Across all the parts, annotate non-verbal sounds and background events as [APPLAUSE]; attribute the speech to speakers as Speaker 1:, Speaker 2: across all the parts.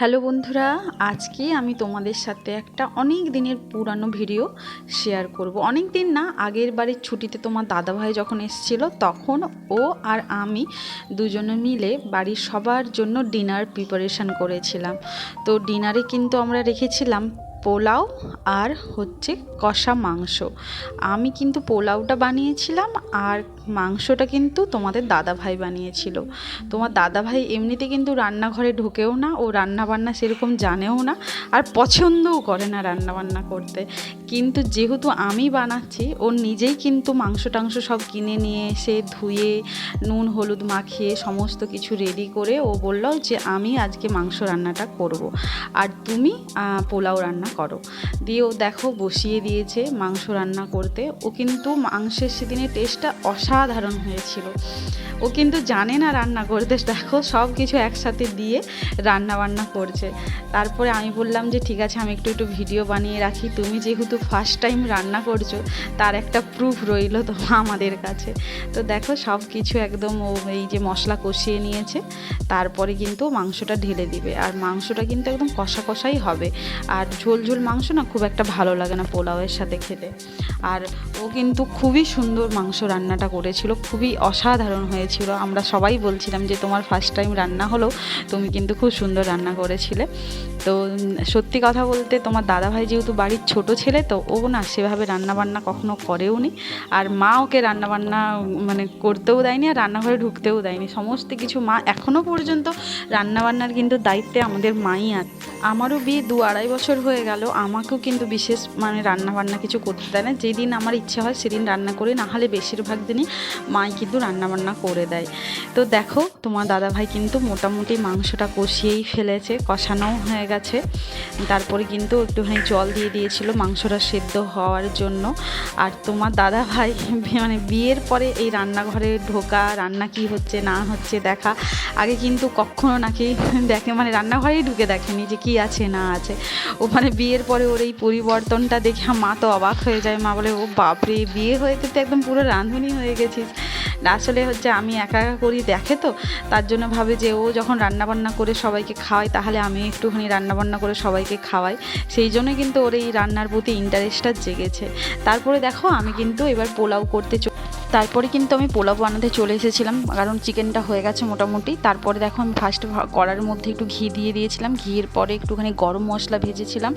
Speaker 1: Hello বন্ধুরা, আজকে আমি তোমাদের সাথে একটা অনেক দিনের পুরানো ভিডিও শেয়ার করব। অনেক দিন না, আগের বাড়ির ছুটিতে তোমার দাদাভাই যখন এসেছিল, তখন ও আর আমি দুজনে মিলে বাড়ির সবার জন্য ডিনার প্রিপারেশন করেছিলাম। তো ডিনারে কিন্তু আমরা রেখেছিলাম পোলাও আর হচ্ছে কষা মাংস। আমি কিন্তু পোলাওটা বানিয়েছিলাম আর মাংসটা কিন্তু তোমাদের দাদাভাই বানিয়েছিল। তোমার দাদাভাই এমনিতে কিন্তু রান্নাঘরে ঢোকেও না, ও রান্না বান্না সেরকম জানেও না আর পছন্দও করে না রান্না বান্না করতে। কিন্তু যেহেতু আমি বানাচ্ছি, ও নিজেই কিন্তু মাংস টাংস সব কিনে নিয়ে এসে ধুয়ে, নুন, হলুদ মাখিয়ে সমস্ত কিছু রেডি করে ও বলল যে আমি আজকে মাংস রান্নাটা করব। আর তুমি পোলাও রান্না করো। দিয়ে ও দেখো বসিয়ে দিয়েছে মাংস রান্না করতে। ও কিন্তু মাংসের সেদিনের টেস্টটা অসাধারণ হয়েছিল। ও কিন্তু জানে না রান্না করতে। দেখো সব কিছু একসাথে দিয়ে রান্না বান্না করছে। তারপরে আমি বললাম যে, ঠিক আছে, আমি একটু একটু ভিডিও বানিয়ে রাখি। তুমি যেহেতু ফার্স্ট টাইম রান্না করছ, তার একটা প্রুফ রইল তো আমাদের কাছে। তো দেখো সব কিছু একদম ও এই যে মশলা কষিয়ে নিয়েছে। তারপরে কিন্তু মাংসটা ঢেলে দিবে। আর মাংসটা কিন্তু একদম কষা কষাই হবে। আর ঝোল ঝোল মাংস না খুব একটা ভালো লাগে না পোলাওয়ের সাথে খেতে। আর ও কিন্তু খুবই সুন্দর মাংস রান্নাটা করেছিল, খুবই অসাধারণ হয়েছিল। আমরা সবাই বলছিলাম যে, তোমার ফার্স্ট টাইম রান্না হলো, তুমি কিন্তু খুব সুন্দর রান্না করেছিলে। তো, সত্যি কথা বলতে তোমার দাদাভাই যেহেতু বাড়ির ছোট ছেলে, তো ও না সেভাবে রান্না বান্না কখনো করেও নি। আর মা ওকে রান্নাবান্না মানে করতেও দেয়নি আর রান্নাঘরে ঢুকতেও দেয়নি। সমস্ত কিছু মা এখনও পর্যন্ত রান্নাবান্নার কিন্তু দায়িত্বে আমাদের মাই আছে আমারও বিয়ে দু আড়াই বছর হয়ে গেল। আমাকেও কিন্তু বিশেষ মানে রান্না বান্না কিছু করতে দেয় না। যেদিন আমার ইচ্ছা হয় সেদিন রান্না করি, না হলে বেশিরভাগ দিনই মাই কিন্তু রান্না বান্না করে দেয়। তো দেখো, তোমার দাদাভাই কিন্তু মোটামুটি মাংসটা কষিয়েই ফেলেছে, কষানোও হয়ে গেছে। তারপরে কিন্তু একটুখানি জল দিয়ে দিয়েছিল মাংসটা সেদ্ধ হওয়ার জন্য। আর তোমার দাদা ভাই [LAUGHS] মানে বিয়ের পরে এই রান্নাঘরে ঢোকা, রান্না কি হচ্ছে না হচ্ছে দেখা, আগে কিন্তু কখনো নাকি [LAUGHS] দেখে মানে রান্নাঘরেই ঢুকে দেখেনি যে কি আছে, না আছে। ও মানে বিয়ের পরে ওর এই পরিবর্তনটা দেখে মা তো অবাক হয়ে যায়। মা বলে, ও বাপরে, বিয়ে হয়েছে তো একদম পুরো রাঁধুনি হয়ে গেছিস। আসলে হচ্ছে আমি একা একা করি দেখে তো। তার জন্য ভাবে যে ও যখন রান্নাবান্না করে সবাইকে খাওয়ায়, তাহলে আমি একটুখানি রান্নাবান্না করে সবাইকে খাওয়াই। সেই জন্য কিন্তু ওর এই রান্নার প্রতি ইন্টারেস্টটা জেগেছে। তারপরে দেখো, আমি কিন্তু এবার পোলাও করতে তারপরে কিন্তু আমি পোলাও বানাতে চলে এসেছিলাম, কারণ চিকেনটা হয়ে গেছে মোটামুটি। তারপরে দেখো আমি ফার্স্ট কড়ার মধ্যে একটু ঘি দিয়ে দিয়েছিলাম। ঘিয়ের পরে একটুখানি গরম মশলা ভেজেছিলাম।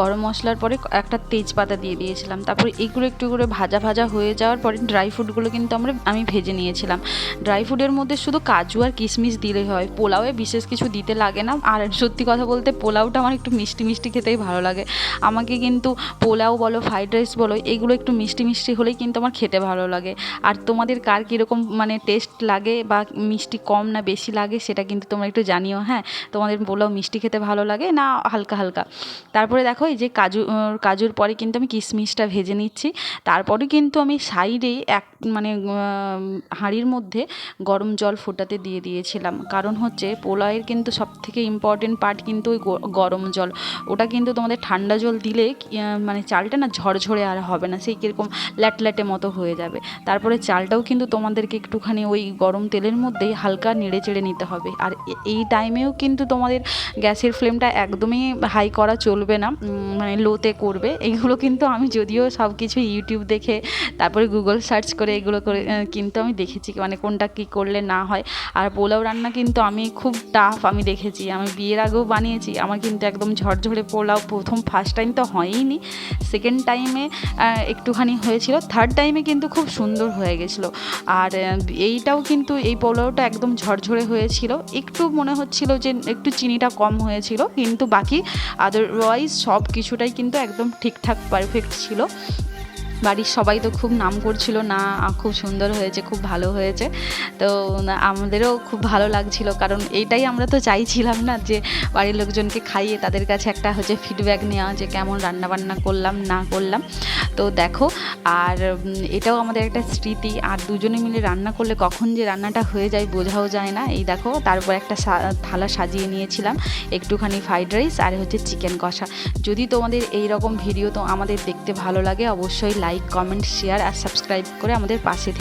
Speaker 1: গরম মশলার পরে একটা তেজপাতা দিয়ে দিয়েছিলাম। তারপরে এগুলো একটু করে ভাজা ভাজা হয়ে যাওয়ার পরে ড্রাই ফ্রুটগুলো কিন্তু আমরা, আমি ভেজে নিয়েছিলাম। ড্রাই ফ্রুটের মধ্যে শুধু কাজু আর কিশমিশ দিলেই হয়। পোলাওয়ে বিশেষ কিছু দিতে লাগে না। আর সত্যি কথা বলতে পোলাওটা আমার একটু মিষ্টি মিষ্টি খেতেই ভালো লাগে। আমাকে কিন্তু পোলাও বলো ফ্রাইড রাইস বলো, এগুলো একটু মিষ্টি মিষ্টি হলেই কিন্তু আমার খেতে ভালো লাগে। আর তোমাদের কার কীরকম মানে টেস্ট লাগে বা মিষ্টি কম না বেশি লাগে সেটা কিন্তু তোমরা একটু জানিও হ্যাঁ? তোমাদের পোলাও মিষ্টি খেতে ভালো লাগে না হালকা হালকা। তারপরে দেখো এই যে কাজু কাজুর পরে কিন্তু আমি কিশমিশটা ভেজে নিচ্ছি। তারপরে কিন্তু আমি সাইডেই এক মানে হাঁড়ির মধ্যে গরম জল ফোটাতে দিয়ে দিয়েছিলাম। কারণ হচ্ছে পোলাওয়ের কিন্তু সব থেকে ইম্পর্টেন্ট পার্ট কিন্তু ওই গরম জল। ওটা কিন্তু তোমাদের ঠান্ডা জল দিলে মানে চালটা না ঝরঝরে আর হবে না, সেই কীরকম ল্যাটল্যাটে মতো হয়ে যাবে। তারপরে চালটাও কিন্তু তোমাদেরকে একটুখানি ওই গরম তেলের মধ্যেই হালকা নেড়ে চেড়ে নিতে হবে। আর এই টাইমেও কিন্তু তোমাদের গ্যাসের ফ্লেমটা একদমই হাই করা চলবে না মানে লোতে করবে। এইগুলো কিন্তু আমি যদিও সব কিছু ইউটিউব দেখে, তারপরে গুগল সার্চ করে এগুলো করে কিন্তু আমি দেখেছি মানে কোনটা কী করলে না হয়। আর পোলাও রান্না কিন্তু আমি খুব টাফ আমি দেখেছি। আমি বিয়ের আগেও বানিয়েছি, আমার কিন্তু একদম ঝরঝরে পোলাও প্রথম ফার্স্ট টাইম তো হয়ইনি। সেকেন্ড টাইমে একটুখানি হয়েছিল। থার্ড টাইমে কিন্তু খুব সুন্দর হয়ে গেছিল। আর এইটাও কিন্তু এই পোলাওটা একদম ঝরঝরে হয়েছিল। একটু মনে হচ্ছিল যে একটু চিনিটা কম হয়েছিল, কিন্তু বাকি আদারওয়াইজ সব কিছুটাই কিন্তু একদম ঠিকঠাক পারফেক্ট ছিল। বাড়ির সবাই তো খুব নাম করছিল, না, খুব সুন্দর হয়েছে, খুব ভালো হয়েছে। তো আমাদেরও খুব ভালো লাগছিল, কারণ এইটাই আমরা তো চাইছিলাম না যে বাড়ির লোকজনকে খাইয়ে তাদের কাছে একটা হচ্ছে ফিডব্যাক নেওয়া, যে কেমন রান্নাবান্না করলাম, না করলাম। তো দেখো, আর এটাও আমাদের একটা স্মৃতি, আর দুজনে মিলে রান্না করলে কখন যে রান্নাটা হয়ে যায় বোঝাও যায় না। এই দেখো, তারপর একটা থালা সাজিয়ে নিয়েছিলাম, একটুখানি ফ্রাইড রাইস আর হচ্ছে চিকেন কষা। যদি তোমাদের এই রকম ভিডিও তো আমাদের দেখতে ভালো লাগে, অবশ্যই লাইক কমেন্ট শেয়ার আর সাবস্ক্রাইব করে আমাদের পাশে থেকে